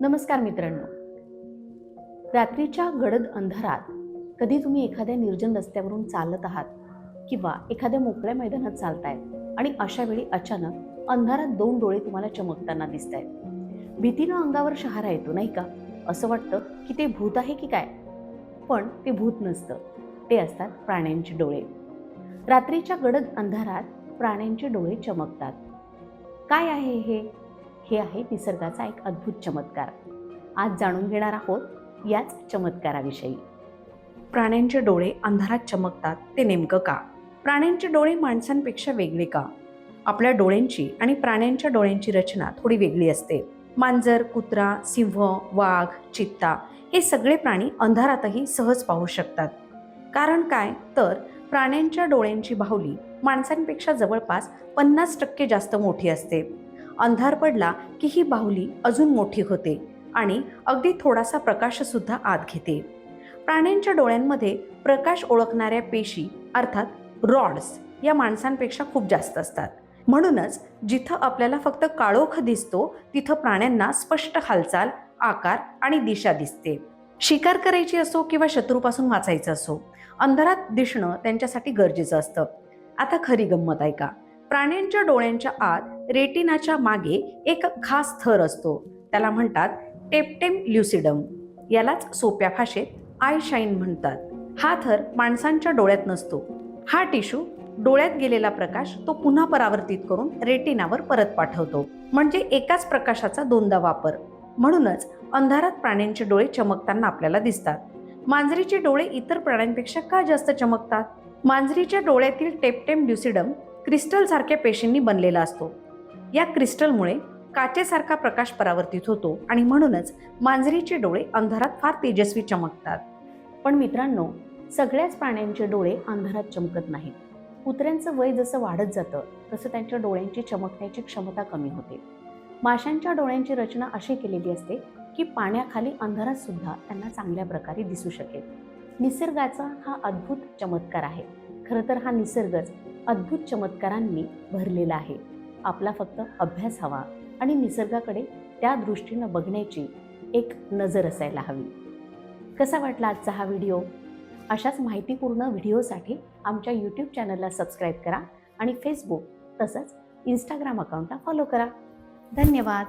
नमस्कार मित्रांनो. रात्रीच्या गडद अंधारात कधी तुम्ही एखाद्या निर्जन रस्त्यावरून चालत आहात किंवा एखाद्या मोकळ्या मैदानात चालतायत आणि अशा वेळी अचानक अंधारात दोन डोळे तुम्हाला चमकताना दिसत आहेत भीतीनं अंगावर शहारा येतो नाही का? असं वाटतं की ते भूत आहे की काय? पण ते भूत नसतं. ते असतात प्राण्यांचे डोळे. रात्रीच्या गडद अंधारात प्राण्यांचे डोळे चमकतात. काय आहे हे? हे आहे निसर्गाचा एक अद्भुत चमत्कार. आज जाणून घेणार आहोत याच चमत्काराविषयी. प्राण्यांचे डोळे अंधारात चमकतात ते नेमकं का? प्राण्यांचे डोळे माणसांपेक्षा वेगळे का? आपल्या डोळ्यांची आणि प्राण्यांच्या डोळ्यांची रचना थोडी वेगळी असते. मांजर कुत्रा सिंह वाघ चित्ता हे सगळे प्राणी अंधारातही सहज पाहू शकतात. कारण काय? तर प्राण्यांच्या डोळ्यांची बाहुली माणसांपेक्षा जवळपास पन्नास टक्के जास्त मोठी असते. अंधार पडला की ही बाहुली अजून मोठी होते आणि अगदी थोडासा प्रकाशसुद्धा आत घेते. प्राण्यांच्या डोळ्यांमध्ये प्रकाश ओळखणाऱ्या पेशी अर्थात रॉड्स या माणसांपेक्षा खूप जास्त असतात. म्हणूनच जिथं आपल्याला फक्त काळोख दिसतो तिथं प्राण्यांना स्पष्ट हालचाल आकार आणि दिशा दिसते. शिकार करायची असो किंवा शत्रूपासून वाचायचं असो अंधारात दिसणं त्यांच्यासाठी गरजेचं असतं. आता खरी गंमत आहे का प्राण्यांच्या डोळ्यांच्या आत रेटिनाच्या मागे एक खास थर असतो. त्याला म्हणतात टेपटेम ल्युसिडम. यालाच सोप्या भाषेत आय शाईन म्हणतात. हा थर माणसांच्या डोळ्यात नसतो. हा टिश्यू डोळ्यात गेलेला प्रकाश तो पुन्हा परावर्तित करून रेटिनावर परत पाठवतो. म्हणजे एकाच प्रकाशाचा दोनदा वापर. म्हणूनच अंधारात प्राण्यांचे डोळे चमकताना आपल्याला दिसतात. मांजरीचे डोळे इतर प्राण्यांपेक्षा का जास्त चमकतात? मांजरीच्या डोळ्यातील टेपटेम ल्युसिडम क्रिस्टलसारख्या पेशींनी बनलेला असतो. या क्रिस्टलमुळे काचेसारखा प्रकाश परावर्तित होतो आणि म्हणूनच मांजरीचे डोळे अंधारात फार तेजस्वी चमकतात. पण मित्रांनो सगळ्याच प्राण्यांचे डोळे अंधारात चमकत नाहीत. कुत्र्यांचं वय जसं वाढत जातं तसं त्यांच्या डोळ्यांची चमकण्याची क्षमता कमी होते. माशांच्या डोळ्यांची रचना अशी केलेली असते की पाण्याखाली अंधारात सुद्धा त्यांना चांगल्या प्रकारे दिसू शकेल. निसर्गाचा हा अद्भुत चमत्कार आहे. खरं तर हा निसर्गच अद्भुत चमत्कारांनी भरलेला आहे. आपला फक्त अभ्यास हवा आणि निसर्गाकडे त्या दृष्टीनं बघण्याची एक नजर असायला हवी. कसा वाटला आजचा हा व्हिडिओ? अशाच माहितीपूर्ण व्हिडिओसाठी आमच्या यूट्यूब चॅनलला सबस्क्राईब करा आणि फेसबुक तसंच इंस्टाग्राम अकाउंटला फॉलो करा. धन्यवाद!